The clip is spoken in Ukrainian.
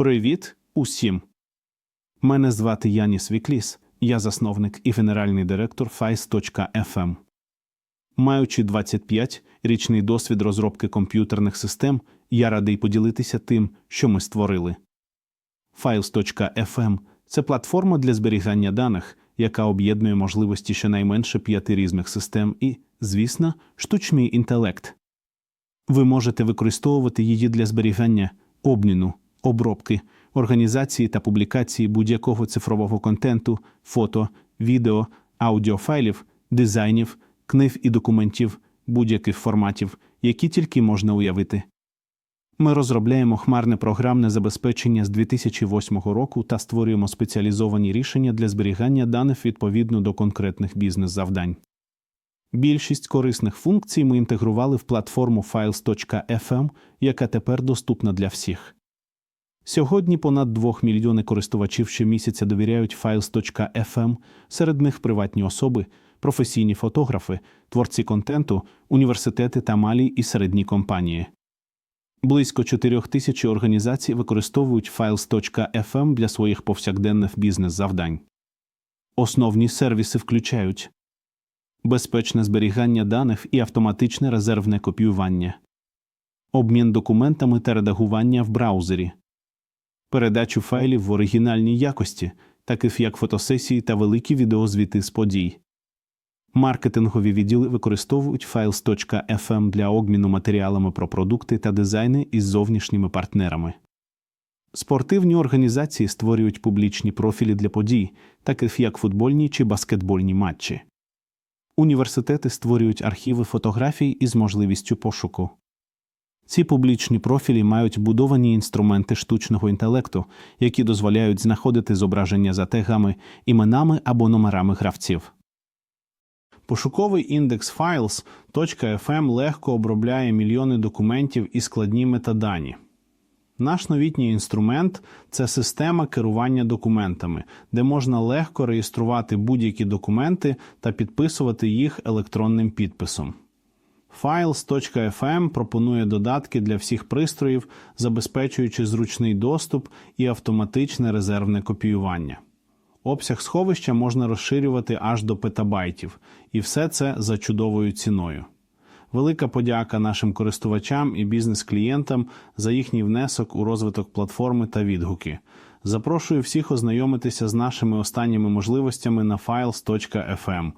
Привіт усім! Мене звати Яніс Вікліс, я засновник і генеральний директор Files.fm. Маючи 25 річний досвід розробки комп'ютерних систем, я радий поділитися тим, що ми створили. Files.fm – це платформа для зберігання даних, яка об'єднує можливості щонайменше п'яти різних систем і, звісно, штучний інтелект. Ви можете використовувати її для зберігання, обміну, обробки, організації та публікації будь-якого цифрового контенту, фото, відео, аудіофайлів, дизайнів, книг і документів будь-яких форматів, які тільки можна уявити. Ми розробляємо хмарне програмне забезпечення з 2008 року та створюємо спеціалізовані рішення для зберігання даних відповідно до конкретних бізнес-завдань. Більшість корисних функцій ми інтегрували в платформу Files.fm, яка тепер доступна для всіх. Сьогодні понад 2 мільйони користувачів щомісяця довіряють Files.fm, серед них приватні особи, професійні фотографи, творці контенту, університети та малі і середні компанії. Близько 4 тисяч організацій використовують Files.fm для своїх повсякденних бізнес-завдань. Основні сервіси включають безпечне зберігання даних і автоматичне резервне копіювання, обмін документами та редагування в браузері, передачу файлів в оригінальній якості, таких як фотосесії та великі відеозвіти з подій. Маркетингові відділи використовують Files.fm для обміну матеріалами про продукти та дизайни із зовнішніми партнерами. Спортивні організації створюють публічні профілі для подій, таких як футбольні чи баскетбольні матчі. Університети створюють архіви фотографій із можливістю пошуку. Ці публічні профілі мають будовані інструменти штучного інтелекту, які дозволяють знаходити зображення за тегами, іменами або номерами гравців. Пошуковий індекс Files.fm легко обробляє мільйони документів і складні метадані. Наш новітній інструмент це система керування документами, де можна легко реєструвати будь-які документи та підписувати їх електронним підписом. Files.fm пропонує додатки для всіх пристроїв, забезпечуючи зручний доступ і автоматичне резервне копіювання. Обсяг сховища можна розширювати аж до петабайтів, і все це за чудовою ціною. Велика подяка нашим користувачам і бізнес-клієнтам за їхній внесок у розвиток платформи та відгуки. Запрошую всіх ознайомитися з нашими останніми можливостями на files.fm.